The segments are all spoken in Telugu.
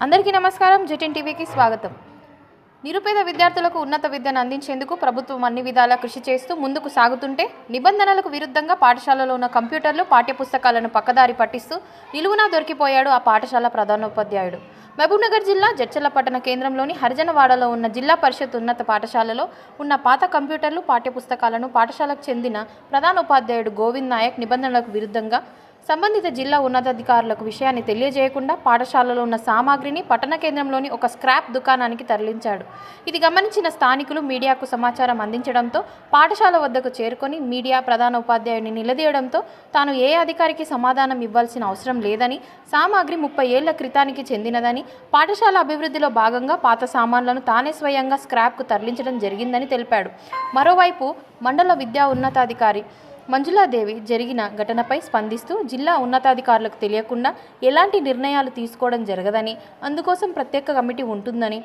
అందరికీ నమస్కారం. జెటిన్ టీవీకి స్వాగతం. నిరుపేద విద్యార్థులకు ఉన్నత విద్యను అందించేందుకు ప్రభుత్వం అన్ని విధాలా కృషి చేస్తూ ముందుకు సాగుతుంటే నిబంధనలకు విరుద్ధంగా పాఠశాలలో ఉన్న కంప్యూటర్లు పాఠ్యపుస్తకాలను పక్కదారి పట్టిస్తూ నిలువునా దొరికిపోయాడు ఆ పాఠశాల ప్రధానోపాధ్యాయుడు. మహబూబ్నగర్ జిల్లా జడ్చల పట్టణ కేంద్రంలోని హరిజనవాడలో ఉన్న జిల్లా పరిషత్ ఉన్నత పాఠశాలలో ఉన్న పాత కంప్యూటర్లు పాఠ్యపుస్తకాలను పాఠశాలకు చెందిన ప్రధానోపాధ్యాయుడు గోవింద్ నాయక్ నిబంధనలకు విరుద్ధంగా సంబంధిత జిల్లా ఉన్నతాధికారులకు విషయాన్ని తెలియజేయకుండా పాఠశాలలో ఉన్న సామాగ్రిని పట్టణ కేంద్రంలోని ఒక స్క్రాప్ దుకాణానికి తరలించాడు. ఇది గమనించిన స్థానికులు మీడియాకు సమాచారం అందించడంతో పాఠశాల వద్దకు చేరుకొని మీడియా ప్రధాన ఉపాధ్యాయుని నిలదీయడంతో తాను ఏ అధికారికి సమాధానం ఇవ్వాల్సిన అవసరం లేదని సామాగ్రి ముప్పై ఏళ్ళ క్రితానికి చెందినదని పాఠశాల అభివృద్ధిలో భాగంగా పాత సామాన్లను తానే స్వయంగా స్క్రాప్కు తరలించడం జరిగిందని తెలిపాడు. మరోవైపు మండల విద్యా ఉన్నతాధికారి మంజులాదేవి జరిగిన ఘటనపై స్పందిస్తూ జిల్లా ఉన్నతాధికారులకు తెలియకుండా ఎలాంటి నిర్ణయాలు తీసుకోవడం జరగదని అందుకోసం ప్రత్యేక కమిటీ ఉంటుందని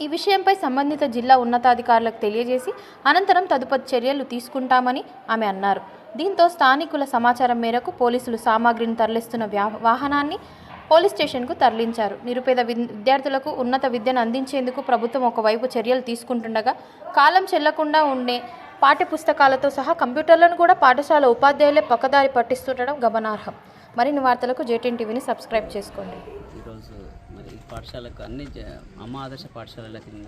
ఈ విషయంపై సంబంధిత జిల్లా ఉన్నతాధికారులకు తెలియజేసి అనంతరం తదుపరి చర్యలు తీసుకుంటామని ఆమె అన్నారు. దీంతో స్థానికుల సమాచారం మేరకు పోలీసులు సామాగ్రిని తరలిస్తున్న వాహనాన్ని పోలీస్ స్టేషన్కు తరలించారు. నిరుపేద విద్యార్థులకు ఉన్నత విద్యను అందించేందుకు ప్రభుత్వం ఒకవైపు చర్యలు తీసుకుంటుండగా కాలం చెల్లకుండా ఉండే పాఠ్య పుస్తకాలతో సహా కంప్యూటర్లను కూడా పాఠశాల ఉపాధ్యాయులే పక్కదారి పట్టిస్తుండడం గమనార్హం. మరిన్ని వార్తలకు జేటీఎన్ టీవీని సబ్స్క్రైబ్ చేసుకోండి. ఈరోజు మరి ఈ పాఠశాలకు అన్ని జ- అమ్మ ఆదర్శ పాఠశాలల కింద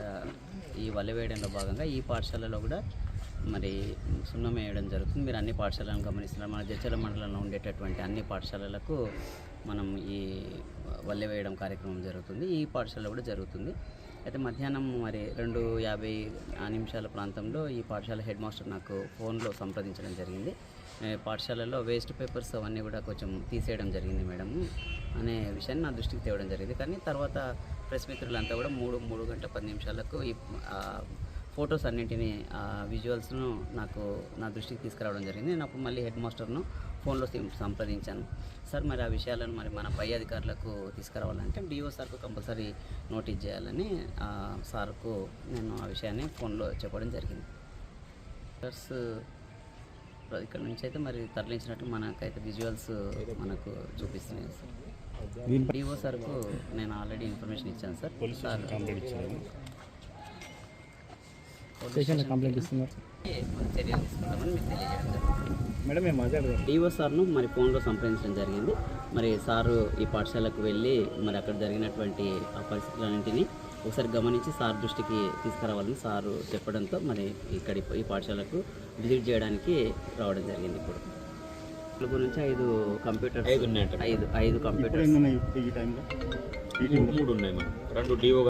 ఈ వల్ల వేయడంలో భాగంగా ఈ పాఠశాలలో కూడా మరి సున్నం వేయడం జరుగుతుంది. మీరు అన్ని పాఠశాలను గమనిస్తున్నారు. మన జడ్చల మండలంలో ఉండేటటువంటి అన్ని పాఠశాలలకు మనం ఈ వల్లె వేయడం కార్యక్రమం జరుగుతుంది. ఈ పాఠశాల కూడా జరుగుతుంది. అయితే మధ్యాహ్నం మరి రెండు యాభై ఆ నిమిషాల ప్రాంతంలో ఈ పాఠశాల హెడ్ మాస్టర్ నాకు ఫోన్లో సంప్రదించడం జరిగింది. పాఠశాలలో వేస్ట్ పేపర్స్ అవన్నీ కూడా కొంచెం తీసేయడం జరిగింది మేడం అనే విషయాన్ని నా దృష్టికి తేవడం జరిగింది. కానీ తర్వాత ప్రెస్ మిత్రులంతా కూడా మూడు మూడు గంటల పది నిమిషాలకు ఈ ఫొటోస్ అన్నింటినీ ఆ విజువల్స్ను నాకు నా దృష్టికి తీసుకురావడం జరిగింది. నేను అప్పుడు మళ్ళీ హెడ్ మాస్టర్ను ఫోన్లో సంప్రదించాను. సార్ మరి ఆ విషయాలను మరి మన పై అధికారులకు తీసుకురావాలంటే డిఓ సార్కు కంపల్సరీ నోటీస్ చేయాలని ఆ, సార్కు నేను ఆ విషయాన్ని ఫోన్లో చెప్పడం జరిగింది. సార్స్ ఇక్కడ నుంచి అయితే మరి తరలించినట్టు మనకైతే విజువల్స్ మనకు చూపిస్తున్నాయి సార్. డిఓ సార్కు నేను ఆల్రెడీ ఇన్ఫర్మేషన్ ఇచ్చాను సార్. సార్ స్టేషన్లో కంప్లైంట్ ఇస్తున్నారు. మేడం మేము మాట్లాడదాం డిఓ సార్ను మరి ఫోన్లో సంప్రదించడం జరిగింది. మరి సారు ఈ పాఠశాలకు వెళ్ళి మరి అక్కడ జరిగినటువంటి ఆ పరిస్థితులన్నింటినీ ఒకసారి గమనించి సార్ దృష్టికి తీసుకురావాలని సారు చెప్పడంతో మరి ఇక్కడ ఈ పాఠశాలకు విజిట్ చేయడానికి రావడం జరిగింది ఇప్పుడు. నాలుగు నుంచి ఐదు కంప్యూటర్ ఐదు ఉన్నాయంట. ఐదు ఐదు కంప్యూటర్స్. ఏమన్నా ఈ టైంలో? మూడు మూడు ఉన్నాయి మనం రెండు డిఓ